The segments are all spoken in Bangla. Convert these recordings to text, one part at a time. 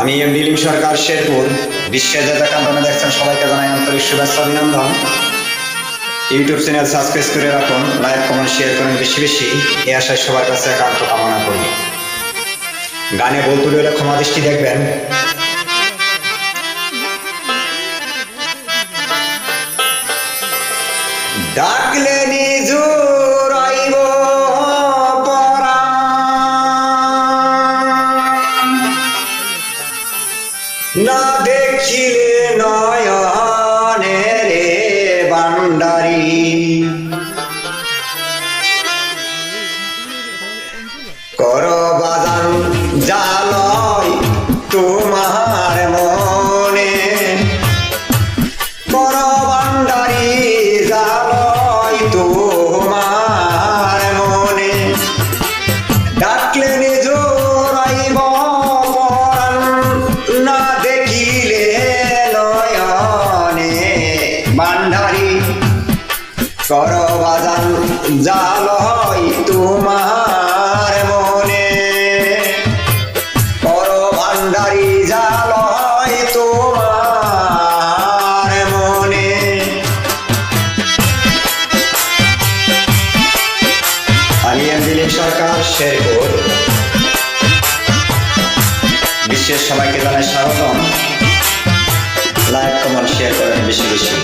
আমি এম দিলীপ সরকার শেরপুর, বিশ্বের যেখান থেকে দেখছেন সবাইকে জানাই আন্তরিক শুভেচ্ছা অভিনন্দন। ইউটিউব চ্যানেল সাবস্ক্রাইব করে রাখুন, লাইক, কমেন্ট শেয়ার করুন বেশি বেশি। এই আশায় সবার কাছে একান্ত কামনা করি। গানে বল তুলে হলে ক্ষমা দৃষ্টি দেখবেন। ডাকলে নিজুর না দেখিলে নয়নে বান্ডারি কর বাজান জাল হয় তোমার মনে। কর ভান্ডারি জাল হয় তোমার মনে। আমি দিলীপ সরকার শেরপুর। বিশ্বের সবাইকে জানাই স্বাগতম। লাইক কমেন্ট শেয়ার করেন বেশি বেশি।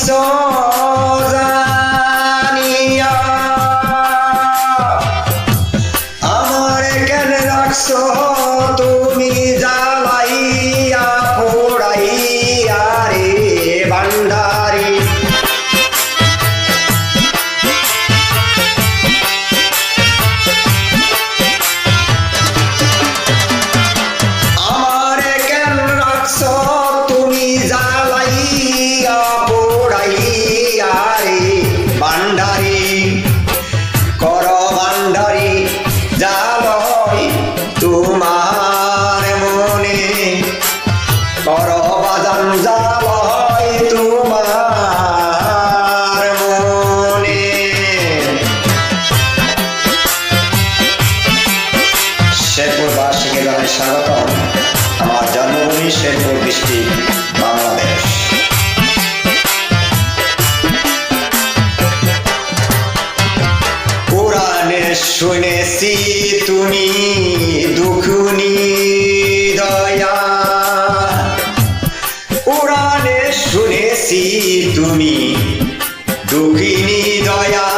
so ভান্ডারি কর ভান্ডারি জালয় তোমার মনে। কর বাজান জালয় তোমার মনে। শেরপুর বার্ষিকে জানাই স্বাগতম। আমার জন্মভূমি শেরপুর ডিস্ট্রিক্ট। শুনেছি তুমি দুখুনি দয়া। উড়ানে শুনেছি তুমি দুঃখিনী দয়া।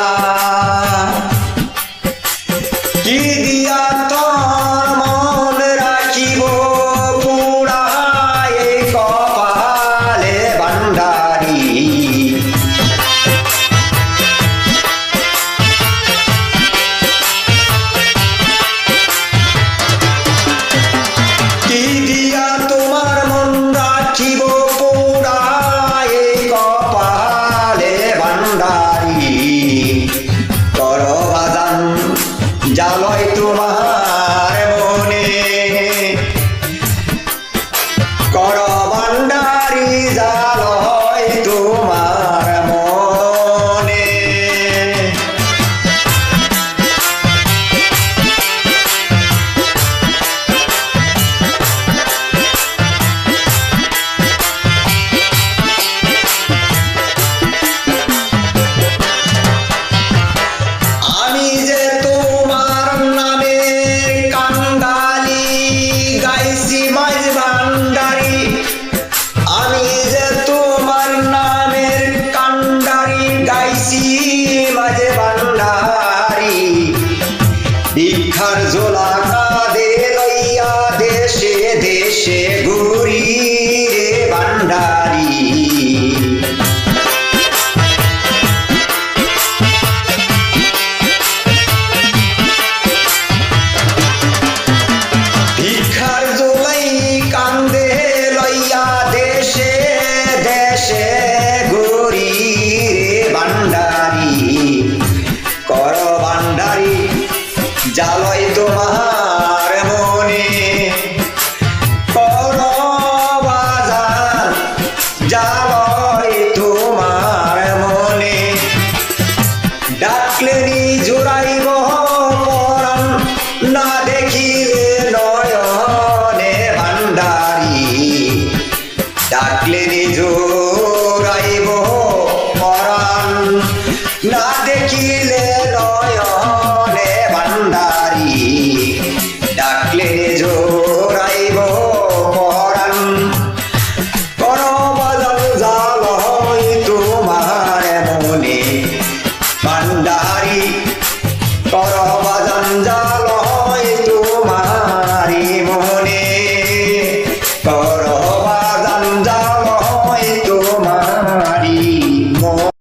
তোমার মনে যাবই তোমার মনে। ডাকলে জোড়াইব পরম, না দেখিলে নয়নে ভান্ডারি ডাকলে জোড়াইব পরম, না দেখিলে